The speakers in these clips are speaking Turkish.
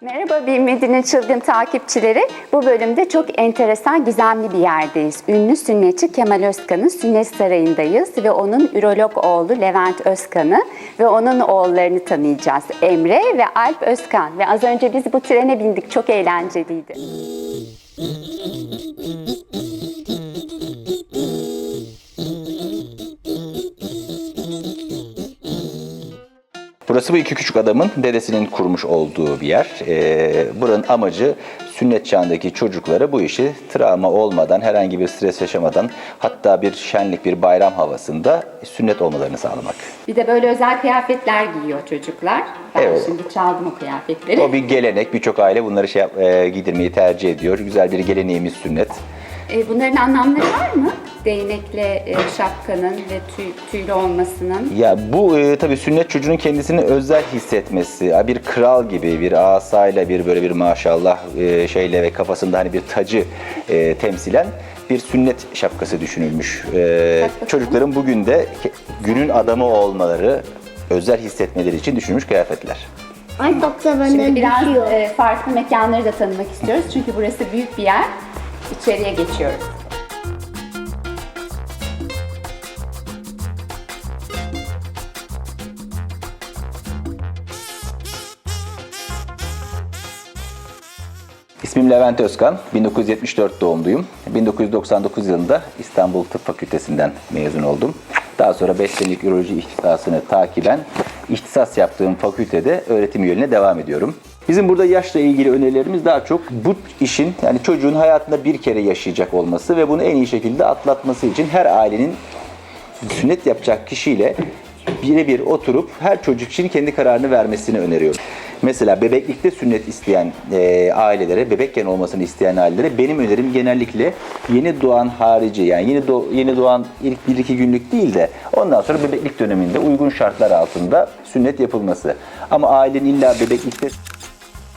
Merhaba Bilmediğinin çılgın takipçileri. Bu bölümde çok enteresan, gizemli bir yerdeyiz. Ünlü sünnetçi Kemal Özkan'ın sünnet sarayındayız ve onun ürolog oğlu Levent Özkan'ı ve onun oğullarını tanıyacağız. Emre ve Alp Özkan. Ve az önce biz bu trene bindik. Çok eğlenceliydi. Burası bu iki küçük adamın dedesinin kurmuş olduğu bir yer. Ee, buranın amacı sünnet çağındaki çocuklara bu işi travma olmadan, herhangi bir stres yaşamadan, hatta bir şenlik, bir bayram havasında sünnet olmalarını sağlamak. Bir de böyle özel kıyafetler giyiyor çocuklar. Ben Evet. şimdi çaldım o kıyafetleri. O bir gelenek, birçok aile bunları şey yap- e, giydirmeyi tercih ediyor. Güzel bir geleneğimiz sünnet. E, bunların anlamları var mı? Değnekle e, şapkanın ve tüy, tüylü olmasının. Ya bu e, tabii sünnet çocuğunun kendisini özel hissetmesi, bir kral gibi bir asayla bir böyle bir maşallah e, şeyle ve kafasında hani bir tacı e, temsilen bir sünnet şapkası düşünülmüş. E, çocukların bugün de günün adamı olmaları, özel hissetmeleri için düşünülmüş kıyafetler. Ay bak da Şimdi benden biraz düşüyor. e, farklı mekanları da tanımak istiyoruz. Çünkü burası büyük bir yer. İçeriye geçiyoruz. İsmim Levent Özkan, 1974 doğumluyum. 1999 yılında İstanbul Tıp Fakültesinden mezun oldum. Daha sonra 5 senelik üroloji ihtisasını takiben ihtisas yaptığım fakültede öğretim üyeliğine devam ediyorum. Bizim burada yaşla ilgili önerilerimiz daha çok bu işin yani çocuğun hayatında bir kere yaşayacak olması ve bunu en iyi şekilde atlatması için her ailenin sünnet yapacak kişiyle birebir oturup her çocuk için kendi kararını vermesini öneriyorum. Mesela bebeklikte sünnet isteyen e, ailelere, bebekken olmasını isteyen ailelere benim önerim genellikle yeni doğan harici yani yeni do- yeni doğan ilk 1-2 günlük değil de ondan sonra bebeklik döneminde uygun şartlar altında sünnet yapılması. Ama ailenin illa bebeklikte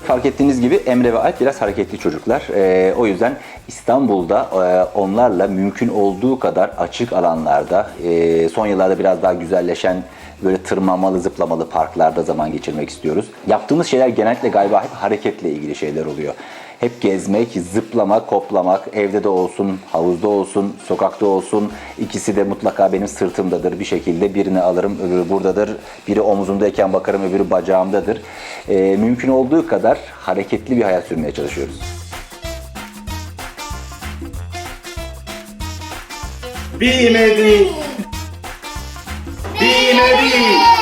Fark ettiğiniz gibi Emre ve Alp biraz hareketli çocuklar. Ee, o yüzden İstanbul'da e, onlarla mümkün olduğu kadar açık alanlarda, e, son yıllarda biraz daha güzelleşen böyle tırmanmalı, zıplamalı parklarda zaman geçirmek istiyoruz. Yaptığımız şeyler genellikle galiba hep hareketle ilgili şeyler oluyor. Hep gezmek, zıplamak, koplamak, evde de olsun, havuzda olsun, sokakta olsun. İkisi de mutlaka benim sırtımdadır bir şekilde. Birini alırım, öbürü buradadır. Biri omzumdayken bakarım, öbürü bacağımdadır. Ee, mümkün olduğu kadar hareketli bir hayat sürmeye çalışıyoruz. Bilmedi. Bilmedi.